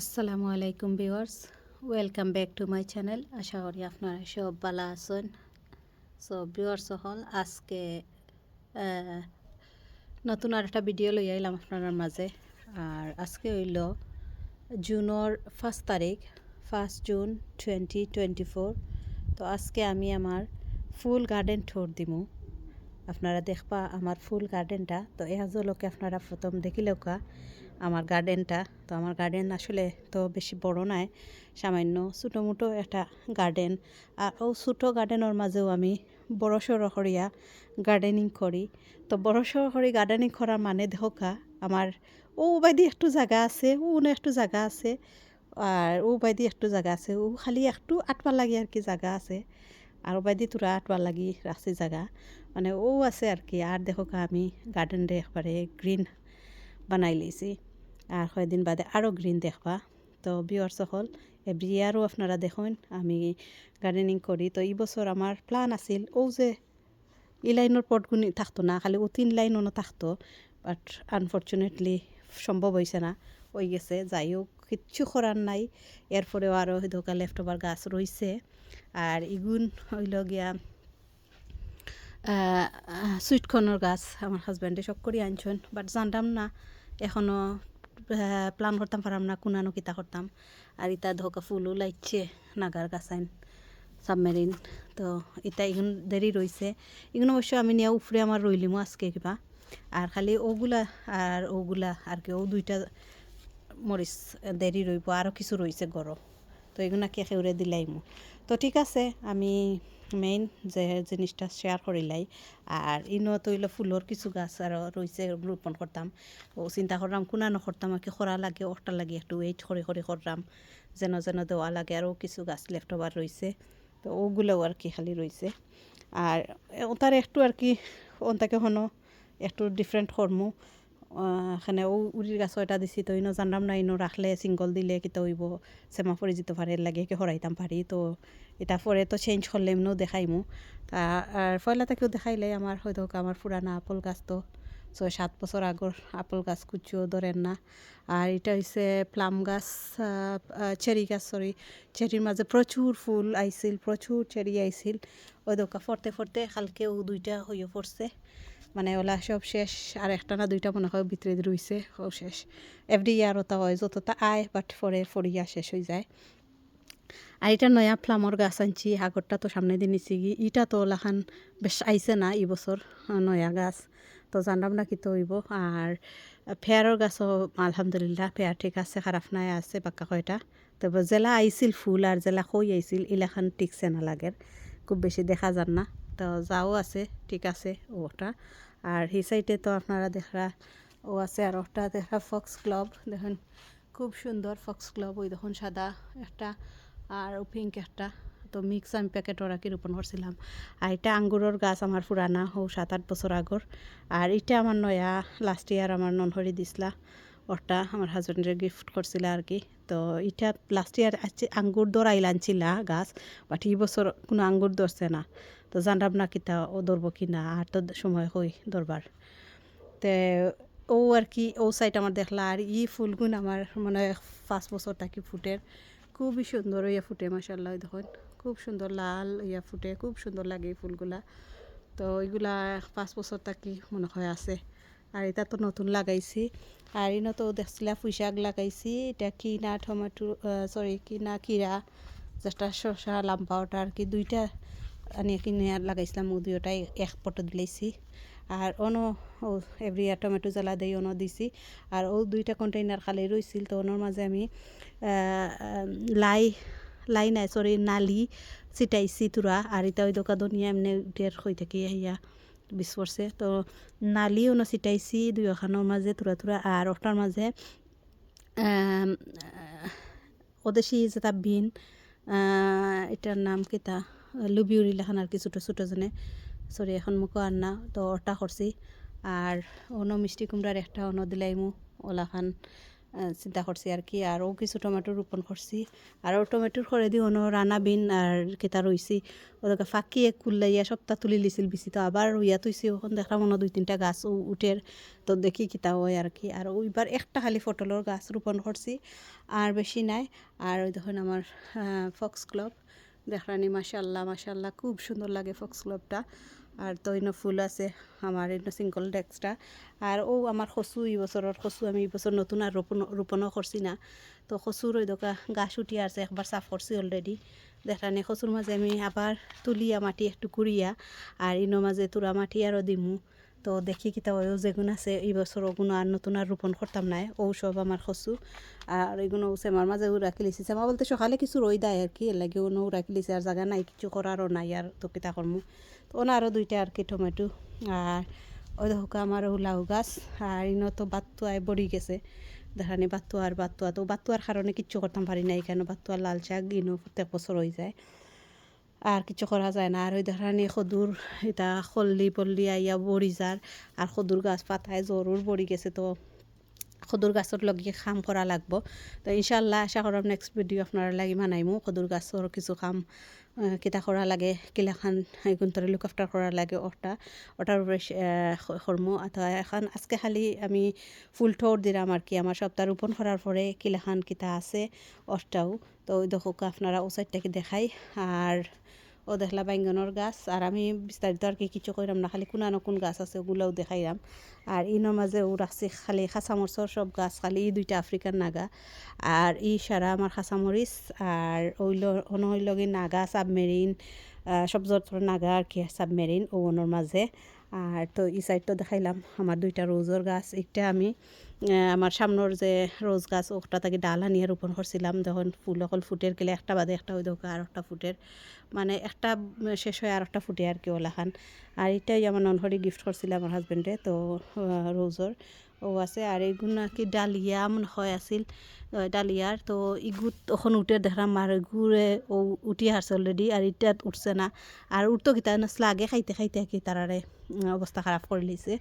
আসসালামু আলাইকুম viewers, welcome back to my channel. আশা করি আপনারা সব ভালো আছেন। সো ভিউয়ার্স হল আজকে নতুন আর একটা ভিডিও লই আইলাম আপনার মাঝে। আর আজকে হইল জুনের ফার্স্ট তারিখ first June twenty twenty four তো আজকে আমি আমার ফুল গার্ডেন ঠোর দিমু। আপনারা দেখবা আমার ফুল গার্ডেনটা তো এই লোকে আপনারা প্রথম দেখিলেও কা আমার গার্ডেনটা তো আমার গার্ডেন আসলে তো বেশি বড় নাই, সামান্য মোটো একটা গার্ডেন আর ও ছোটো গার্ডেনের মাঝেও আমি বড় সড়ো করিয়া গার্ডেনিং করি। তো বড় সড়ো করি গার্ডেনিং করার মানে দেখা আমার ও বাইদি একটু জায়গা আছে, ও একটু জায়গা আছে, আর ও বাইদি একটু জায়গা আছে, ও খালি একটু আটবার লাগি আর কি জায়গা আছে। আর বাইদি তোরা আটবার লাগি রাখছি জায়গা মানে ও আছে আর কি, আর দেখো আমি গার্ডেনটা একবারে গ্রিন বানাই লইছি। আর কয়েকদিন বাদে আরও গ্রিন দেখবা। তো বিয়ার সকল এভরি ইয়ারও আপনারা দেখুন, আমি গার্ডেনিং করি। তো এই বছর আমার প্ল্যান আছিল, ও যে ই লাইনের পটগুনি থাকতো না, খালি ও তিন লাইনও থাকতো বাট আনফর্চুনেটলি সম্ভব হয়েছে না হয়ে গেছে। যাই হোক, কিচ্ছু করার নাই এরপরেও আরও ধোকা লেফট ওভার গাছ রয়েছে আর ইগুন হইল গিয়া সুইটকর্নের গাছ আমার হাজব্যান্ডে সব করে আনছেন বাট জানতাম না এখনও প্ল্যান করতাম পারাম না কুনানো কিতা করতাম। আর ইতা ধোকা ফুলও লাইছে নাগার গাছাইন সাবমেরিন তো ইতা ইগুন দেরি রয়েছে ইগুন অবশ্য আমি নিয়ে উফরে আমার রইলিমো আজকে কিবা। আর খালি ওগুলা আর ওগুলা আর কি, ও দুইটা মরিচ দেরি রইব আরও কিছু রয়েছে গরম। তো এগুলো কে খেউরে দিলাইমু। তো ঠিক আছে, আমি মেইন যে জিনিসটা শেয়ার করিলাই। আর ইনো তৈল ফুলর কিছু গাছ আর রয়েছে রোপণ করতাম। ও চিন্তা করলাম, কোনা নকরতাম আর কি খরা লাগে অটা লাগে, একটু ওয়েট করে করে করলাম যেন যেন দেওয়া লাগে আরও কিছু গাছ লেফট ওভার রয়েছে তো ওগুলোও আর কি খালি রয়েছে আর তার একটু আর কি ওনটাকে হনো, একটু ডিফারেন্ট কর্মু এখানে ও উড়ির গাছ এটা দিছি তো ইনো জানলাম না ইনো রাখলে সিঙ্গল দিলে কিতা হইব সেমা পরে যেতে পারে লাগে কি হরাইতাম পারি তো এটা পরে তো চেঞ্জ করলে এমনিও দেখাইমু তা আর পয়লা থেকেও দেখাইলে আমার হয়তো আমার পুরানা আপল গাছ তো। ছয়, সাত বছর আগর আপল গাছ কুচিও ধরেন না। আর এটা হচ্ছে প্লাম গাছ চেরি গাছ সরি চেরির মাঝে প্রচুর ফুল আইছিল প্রচুর চেরি আইছিল ওই দোকা ফরতে ফরতে কালকেও দুইটা হইয়া পড়ছে মানে ওলা সব শেষ, আর একটা না দুইটা মনে হয় ভিতরে রইছে, সব শেষ। এভরি ইয়ার ওটা হয়, যতটা আয় বাট ফরে ফরিয়া শেষ হয়ে যায়। আর এটা নয়া ফ্লামর গাছ আনছি, আগরটা তো সামনে দিন নিছি কি ইটা তো ওলাখান বেশ আইছে না এই বছর নয়া গাছ। তো জানলাম না কি তো হইব আর ফেয়ারের গাছও আলহামদুলিল্লাহ, ফেয়ার ঠিক আছে, খারাপ নাই, আছে বাক্কা কয়টা। তবে জেলা আইছিল ফুল, আর জেলা কই আইছিল ইলাখান টিকছে না লাগের, খুব বেশি দেখা যান না। তো যাও আছে, ঠিক আছে, ওটা। আর সেই সাইডে তো আপনারা দেখা, ও আছে আর ওটা দেখা ফক্স ক্লাব দেখুন, খুব সুন্দর ফক্স ক্লাব ওই দেখুন সাদা একটা আর পিঙ্ক একটা। তো মিক্স আমি প্যাকেটর আর কি রোপণ করছিলাম। আর এটা আঙ্গুরের গাছ আমার পুরানা, ও সাত আট বছর আগর। আর এটা আমার নয়া লাস্ট ইয়ার আমার ননহরি দিছিলা ওটা আমার হাজব্যান্ডের গিফট করছিল আর কি। তো এটা লাস্ট ইয়ার আঙ্গুর দৌড়াইল আনছিলা গাছ বাট এই বছর কোনো আঙ্গুর ধরছে না। তো জানলাম না কিতা ও ধরবো কি না আর তো সময় হই দরবার তে ও আর কি, ও সাইড আমার দেখলা, আর ই ফুলগুন আমার মানে পাঁচ বছর থাকি ফুটের। খুবই সুন্দর ইয়া ফুটে মাসাল্লাহ দেখুন। খুব সুন্দর লাল ইয়া ফুটে, খুব সুন্দর লাগে এই ফুলগুলা। তো এইগুলা পাঁচ বছর থাকি মনে হয় আছে। আর এটা তো নতুন লাগাইছি। আর ইনো তো দেখছিলা পুঁইশাক লাগাইছি, এটা কিনা টমেটো সরি কিনা, কিরা, যেটা শসা, লাম্বা ওটা আর কি, দুইটা আনি কিনে লাগাইছিলাম ও দুইটাই এক পটো দিলাইছি আর অন, ও এভরি ইয়ার টমেটো জ্বালা দিয়ে অন দিছি। আর ও দুইটা কন্টেইনার খালি রয়েছিল তো ওনার মাঝে আমি লাই লাই নাই সরি নালি চিটাইছি তুরা আর এটা ওই দোকা ধনিয়া এমনি উঠে হয়ে থাকি ইয়া বিশ পড়ছে তো নালি ন চিটাইছি দুই ওখানোর মাঝে তুরা তুরা আর ওটার মাঝে ওদেশি যেটা বিন এটার নাম কিতা লুবিউরি লেখান আর কি ছোটো ছোটো জনে। সরি এখন মুখো আর না তো ওটা করছি আর অন্য মিষ্টি কুমড়ার একটা অন্য ওলাখান আহ, চিন্তা করছি আর কি। আরও কিছু টমেটো রোপণ করছি আরও টমেটোর খরে দিয়ে অন্য রানা বিন আর কেতা রইছি ওদেরকে ফাঁকিয়ে কুল্লাইয়া সপ্তাহ তুলি লিছিল বিছি তো আবার রইয়া তুইছি ওখান দেখলাম হয় দুই তিনটা গাছ উঠের তো দেখি কিতা হয় আর কি। আর ওইবার একটা খালি পটলের গাছ রোপণ করছি আর বেশি নাই। আর ওই দেখুন আমার ফক্স ক্লব। দেখরানি মাসাল্লাহ মাসাল্লাহ খুব সুন্দর লাগে ফক্স ক্লবটা আর তো ইনো ফুল আছে আমার ইনো সিঙ্গল ডেক্সটা। আর ও আমার কচু এই বছরের কচু আমি এই বছর নতুন আর রোপণ, রোপণও করছি না। তো কচুর ওই দোকা গাছ উঠি আছে একবার সাফ করছি অলরেডি দেখানি কচুর মাঝে আমি আবার তুলিয়া মাটি একটু কুড়িয়া, আর ইনো মাঝে তুরা মাটি আরও দিমু। তো দেখি কিতা ওও যেগুন আছে, এই বছর ওগুলো আর নতুন আর রোপণ করতাম নাই। ও সব আমার কচু আর এগুলো সেমার মাঝে ও রাখি লিছি বলতে সকালে কিছু রই দেয় আর কি এর লাগে ওনো রাখি লিছে আর জায়গা নাই, কিছু করারও নাই আর তো কিতা করমু তো ওনা আরও দুইটা আর কি টমেটো। আর ওই দেখো আমার ও লাউ গাছ। আর ইনো তো বাত্তুয়ায় বড়ি গেছে। দেখানি বাত্তুয়া আর বাত্তুয়া তো বাত্তুয়ার কারণে কিচ্ছু করতাম পারি না এখানে বাত্তুয়া লাল শাক, ইনো প্রত্যেক বছর হয়ে যায়। আর কিছু করা যায় না। আর ওই দেখানি খদুর এটা খল্লি পল্লি আইয়া বড়ি যার, আর খদুর গাছ পাতায় জরুর বড়ি গেছে তো সদুর গাছর লগে কাম করা লাগবো। তো ইনশাল্লাহ আশা করম নেক্সট ভিডিও আপনারা লাগি মানাইমু সদুর গাছর কিছু কাম কিতা করা লাগে কিলাখান গুন্তরে লুক আফটার করা লাগে ওটার উপরে কর্ম অথবা এখন। আজকে খালি আমি ফুল ঠোর দিলাম আর কি। আমার সপ্তাহ রোপণ করার পরে কিলাখান কিতা আছে ওটাও তো দেখো আপনারা ও সাইডটাকে দেখাই। আর ও দেখলা বাইঙ্গনের গাছ আর আমি বিস্তারিত আর কি কিছু কইরাম না খালি কোনা কোন গাছ আছে, ওগুলোও দেখাইলাম আর ইনোর মাঝে ও রাখছি খালি খাঁচামরচর সব গাছ, খালি ই দুইটা আফ্রিকান নাগা। আর ই সারা আমার খাঁচামরিচ আর ওইল হইল কি নাগা সাবমেরিন সব যত্র নাগা আর কি সাবমেরিন ও ওনোর মাঝে আর তো ই সাইড তো দেখাইলাম আমার দুইটা রোজর গাছ একটা আমি আমার সামনের যে রোজ গাছ, ওটা তাকে ডাল আনিয়ে রোপণ করছিলাম। যখন ফুল অকল ফুটের, গেলে একটা বাদে একটা ওই দোকা আর একটা ফুটের। মানে একটা শেষ হয় আর একটা ফুটে আর কি ওলাখান আর এটাই আমার ননহরি গিফট করছিলাম আমার হাজবেন্ডে তো রোজর। ও আছে, আর এইগুলো কি ডালিয়া মনে হয় আছিল ডালিয়ার। তো ইগুত ওখন উঠে দেখলাম, আর গুড়ে ও উঠি আসছে অলরেডি আর ইটাত উঠছে না। আর উঠতো কিতা নাচলে আগে খাইতে খাইতে কি তারারে অবস্থা খারাপ করে লিছে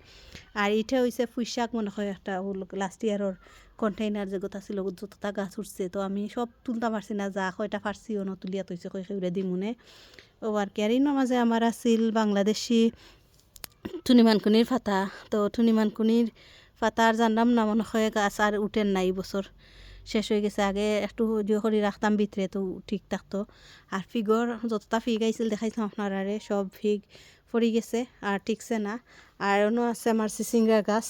আর এটা হয়েছে পুঁইশাক মনে হয় একটা লাস্ট ইয়ারের কন্টেইনার যে গোটা ছিল যতটা গাছ উঠছে তো আমি সব তুলতে পারছি না, যা কয়টা পারছিও ন, তুলিয়া তৈছে কই সেউরে দিমুনে ও আর কি, আর ইনোর মাঝে আমার আছিল বাংলাদেশি টুনিমানকুনির ফাতা। তো টুনিমানকুনির ফাতার জানলাম না মনে হয়, গাছ আর উঠেন নাই বছর। শেষ হয়ে গেছে, আগে একটু যে করে রাখতাম ভিতরে, তো ঠিক থাকতো। আর ফিগর, যতটা ফিগ আইছিল, দেখাইছিলাম আপনারা সব ফিগ পড়ে গেছে আর ঠিকছে না। আর অন্য আছে আমার চিচিংগার গাছ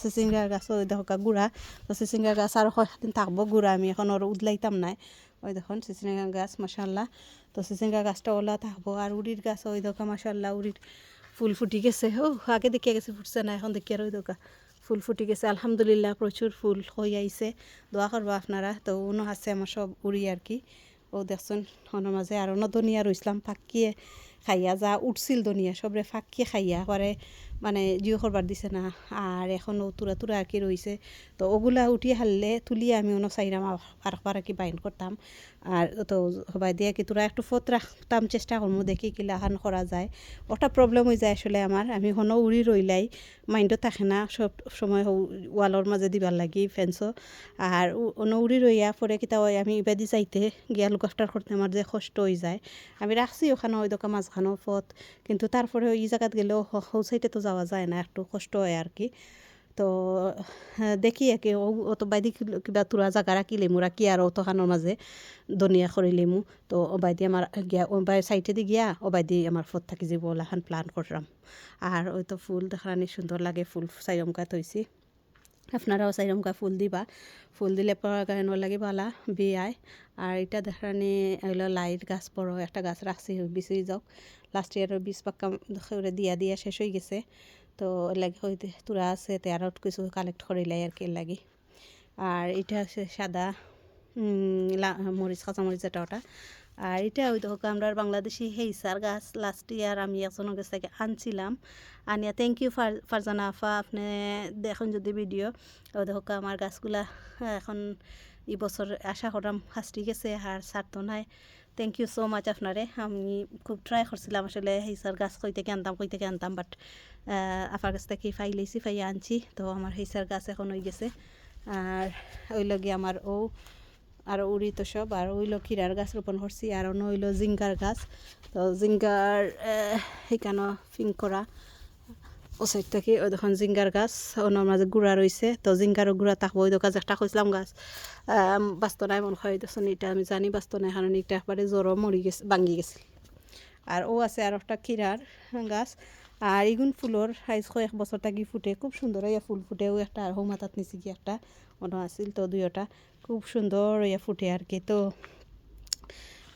চিচিংগার গাছ ওই দেখো গুড়া। তো চিচিংগার গাছ আর কয়েকদিন থাকব গুড়া, আমি এখন ওর উদলাইতাম নাই। ওই দেখুন চিচিঙ্গা গাছ মাসাল্লাহ তো চিচিঙ্গা গাছটা ওলা থাকব আর উড়ির গাছ, ওই দেখো মাসাল্লাহ উড়ির ফুল ফুটি গেছে। ও আগে দেখিয়া গেছে, ফুটছে না, এখন দেখি আর ওই দোকা ফুল ফুটি গেছে। আলহামদুলিল্লাহ প্রচুর ফুল হয়ে আইছে দোয়া করব আপনারা, তো উনো আছে আমার সব উড়ি আর কি। ও দেখছেন ওনার মাঝে আর অন্য দনিয়া রইসলাম ফাঁকিয়ে খাইয়া যা উঠছিল দুনিয়া সবরে ফাঁকিয়ে খাইয়া করে মানে জিও করবার দিছে না আর এখন ও তুরা তুরা আর কি রইছে তো ওগুলা উঠিয়ে হারলে তুলিয়ে আমি অন্য চাইরাম আর কি বাইন করতাম আর তো সবাই দিয়ে কি তোরা একটু ফত রাখতাম চেষ্টা করব দেখি কিলা খান করা যায়। ওটা প্রবলেম হয়ে যায় আসলে আমার আমি হনো উড়ি রইলাই মাইন্ডও থাকে না সব সময় ওয়ালের মাঝে দিবার লাগি ফেন্সও আর অন্য উড়ি রইয়া পরে কিতা হয় আমি ইবাদি যাইতে, গিয়া লুক আফটার করতে আমার যে কষ্ট হয়ে যায়। আমি রাখছি ওখানে, ওই দোকান মাঝখানো পথ কিন্তু তারপরে এই জায়গাত গেলেও সৌ সাইডে তো যাওয়া যায় না, একটু কষ্ট হয় আর কি। তো দেখি একে অত বাইদি কিবা তোরা জাগা রাখিলে মোরা কি আর অতখানোর মাঝে দনিয়া করিলিমু তো অবাইদি আমার গিয়া অবাই সাইডে গিয়া অবাইদি আমার ফত থাকি যাব ওলাখান প্ল্যান করলাম আর ওই ফুল দেখানি সুন্দর লাগে, ফুল চাইরমকা থৈছি আপনারাও চাইরমকা ফুল দিবা। ফুল দিলে পরাগায়ন লাগে বালা বিয়ায় আর এটা দেখানি এগুলো লাইট গাছ বড় একটা গাছ রাখছি বিচি যাওক। লাস্ট ইয়ারের বীজ পাক্কা করে দিয়া দিয়া শেষ হয়ে গেছে। তো লাগে হইতে তুরা আছে তে আরও কিছু কালেক্ট করিলাই আর কি লাগে। আর এটা হচ্ছে সাদা মরিচ কাঁচামরিচ যেটা ওটা। আর এটা ওই দেখো আমরা বাংলাদেশি হেইসার গাছ। লাস্ট ইয়ার আমি একজনের কাছ থেকে আনছিলাম। আনিয়া থ্যাংক ইউ ফার ফারজানা আফা, আপনি দেখুন যদি ভিডিও ওই দেখো আমার গাছগুলা এখন এই আশা করাম হাসটি গেছে আর ছাড়তো নাই। থ্যাংক ইউ সো মাচ আপনারে। আমি খুব ট্রাই করছিলাম আসলে হেইসার গাছ কই থেকে আনতাম কই থেকে আনতাম? বাট আফার কাছ থেকে ফাইলেছি ফাইয়া আনছি। তো আমার হেইসার গাছ এখন হয়ে গেছে। আর ওই লগে আমার ও, আর উড়ি তো সব। আর ওইলো ক্ষীরার গাছ রোপণ করছি। আর অন্য হইল জিঙ্গার গাছ। তো জিঙ্গার সেইখানে পিঙ্ক করা। ও থেকে ওই দেখুন জিঙ্গার গাছ ওনার মাঝে গুড়া রয়েছে তো জিঙ্গারও গুড়া থাকব ওই গাছ একটা খুঁজলাম গাছ। বাস্ত নাই মন খাই দেখুন এটা আমি জানি বাস্ত নাই কারণ এটা একবারে জ্বরও মরি গেছে ভাঙ্গি গেছে আর ও আছে আর একটা ক্ষীরার গাছ। আর ইগুন ফুলর আইজ কয়েক বছর থাকি ফুটে, খুব সুন্দর ইয়া ফুল ফুটে। ও একটা আর মাথাত নিচে কি একটা অন্য আছিল, তো দুইটা খুব সুন্দর ইয়া ফুটে আর কি, তো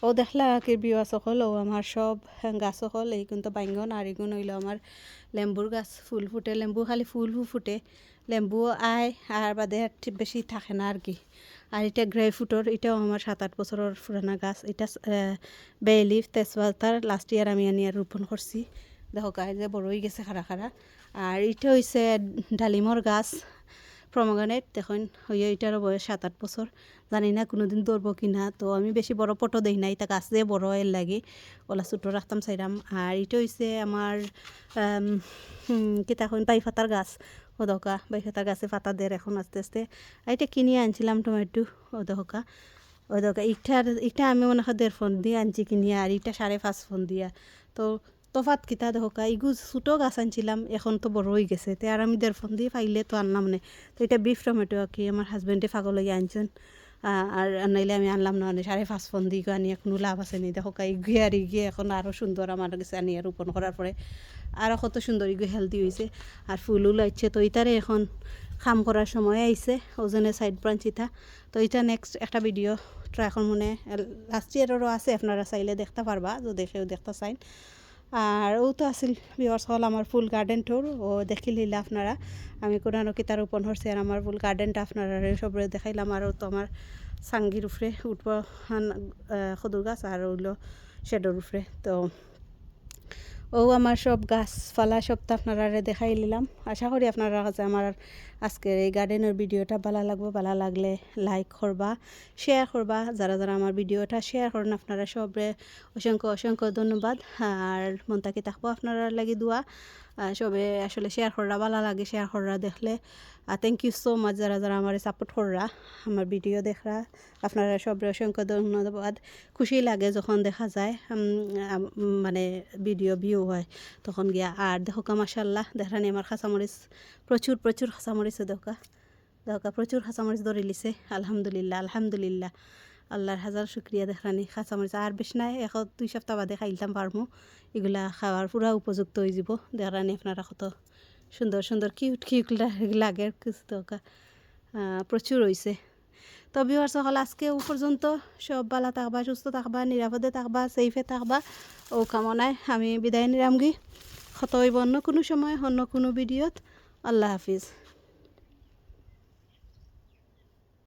ও দেখলা কি বিয়া সকল ও আমার সব গাছ সকল এই কিন্তু বাইঙ্গন আর এগুন হইল আমার লেম্বুর গাছ ফুল ফুটে, লেম্বু খালি ফুল ফুটে। লেম্বু আয় আর বাদে বেশি থাকে না আর কি। আর এটা গ্রে ফুটর এটাও আমার সাত আট বছরের পুরানা গাছ। এটা বেলিফ তেজপাতার লাস্ট ইয়ার আমি আনি আর রোপণ করছি দেখো গায়ে যে বড় হয়ে গেছে খারা খারা আর এটা হইছে ডালিমর গাছ। প্রমোগানেট দেখুন হইয়া এটারও বয়স সাত আট বছর। জানি না, কোনোদিন দৌড়বো কি না। তো আমি বেশি বড় পটো দেই নাই, তা গাছ দিয়ে বড় এর লাগে। ওলা ছোটো রাখতাম চাইরাম আর এটা হইছে আমার কিতাখন পাই ফাতার গাছ। ওদকা বাই ফাতার গাছে ফাতা দের এখন আস্তে আস্তে। এটা কিনে আনছিলাম টমেটো ওদকা ওদকা ইটার ইটা আমি মনে হয় দেড় ফোন দিয়ে আনছি কিনিয়া, আর ইটা সাড়ে পাঁচ ফোন দিয়া। তো তফাত কিতা দেখা ইগু ছোটো গাছ আনছিলাম, এখন তো বড় হয়ে গেছে, তো আর আমি দেড় ফোন দিয়ে পাইলে তো আনলাম না। তো এটা বিফ টমেটো কি আমার হাজব্যান্ডে ফাগল হয়ে আনছেন আর নাইলে আমি আনলাম না সাড়ে পাঁচ ফোন দিয়ে আনি কোনো লাভ আছে নি। দেখো ইগুয়ে আর ইগুয়ে এখন আরও সুন্দর আমার কাছে আনি আর রোপণ করার পরে আরও কত সুন্দর ইগু হেলদি হয়েছে আর ফুলও লাগছে তো ইতারে এখন কাম করার সময় আইছে ওজনে সাইড ব্রাঞ্চ ইটা তো এটা নেক্সট একটা ভিডিও ট্রাই এখন মনে লাস্ট ইয়ারেরও আছে, আপনারা চাইলে দেখতে পারবা যদি দেখেও দেখতে চাইন। আর ও তো আছিল বিওয়ার্স হল আমার ফুল গার্ডেন ট্যুর ও দেখিলিলে আপনারা আমি কোনো কিতা রোপণ হচ্ছে আর আমার ফুল গার্ডেনটা আপনারা সবরে দেখাইলাম আর তো আমার সাঙ্গির উপরে উঠব সদুর গাছ আর হইল শেডোর উপরে তো ও আমার সব গাছপালা সব তো আপনারা দেখাই নিলাম। আশা করি আপনারা কাছে আমার আজকের এই গার্ডেনের ভিডিওটা ভালো লাগবে, ভালো লাগলে লাইক করবা শেয়ার করবা। যারা যারা আমার ভিডিওটা শেয়ার করেন, আপনারা সবরে অসংখ্য অসংখ্য ধন্যবাদ। আর মন থাকি থাকব আপনারা লাগি দোয়া। সবে আসলে শেয়ার করা ভালো লাগে শেয়ার করা দেখলে থ্যাংক ইউ সো মাচ যারা যারা আমার সাপোর্ট করা আমার ভিডিও দেখা আপনারা সব অসংখ্য ধন্যবাদ। খুশি লাগে যখন দেখা যায় মানে ভিডিও ভিউ হয়, তখন গিয়া। আর দেখো মাসাল্লাহ দেখানি আমার খাঁচামরিচ প্রচুর প্রচুর খাঁচামরিচ দেখা। দেখা, প্রচুর খাঁচামরিচ ধরে লিছে। আলহামদুলিল্লাহ আলহামদুলিল্লাহ। আল্লাহর হাজার শুক্রিয়া দেখানি খাঁচামরিচ আর বেশ নাই এক দুই সপ্তাহ বাদে খাইলাম পারমু। এগুলা খাওয়ার পুরা উপযুক্ত হয়ে যাব দেখানি আপনারা কত সুন্দর সুন্দর কিউট কিউট লাগে কিছু প্রচুর হয়েছে তো বিহার সকল, আজকে ও পর্যন্ত সব ভালো থাকবা, সুস্থ থাকবা, নিরাপদে থাকবা সেফে থাকবা, ও কামনায় আমি বিদায় নিরামগি হইব অন্য কোনো সময়, অন্য কোনো ভিডিওত। আল্লাহ হাফিজ।